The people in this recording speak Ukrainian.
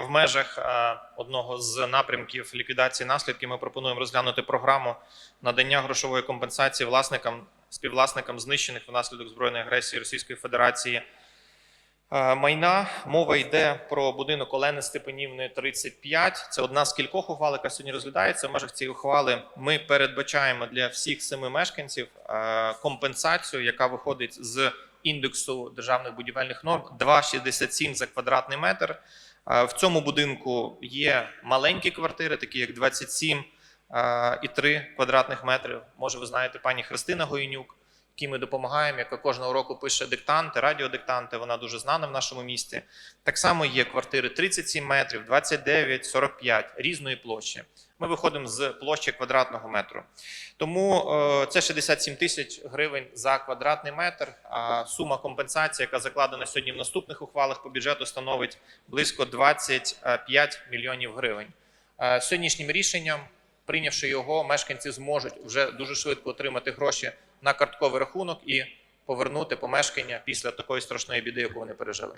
в межах одного з напрямків ліквідації наслідків ми пропонуємо розглянути програму надання грошової компенсації власникам співвласникам знищених внаслідок збройної агресії Російської Федерації майна. Мова йде про будинок Олени Степанівни 35. Це одна з кількох ухвал, яка сьогодні розглядається. В межах цієї ухвали ми передбачаємо для всіх семи мешканців компенсацію, яка виходить з індексу державних будівельних норм 2,67 за квадратний метр. В цьому будинку є маленькі квартири, такі як 27 е, і 3 квадратних метрів. Може, ви знаєте пані Христина Гоїнюк якій ми допомагаємо, яка кожного року пише диктанти, радіодиктанти. Вона дуже знана в нашому місті. Так само є квартири 37 метрів, 29, 45 різної площі. Ми виходимо з площі квадратного метру. Тому е, це 67 тисяч гривень за квадратний метр. А сума компенсації, яка закладена сьогодні в наступних ухвалах по бюджету, становить близько 25 мільйонів гривень. Е, Сьогоднішнім рішенням прийнявши його, мешканці зможуть вже дуже швидко отримати гроші на картковий рахунок і повернути помешкання після такої страшної біди, яку вони пережили.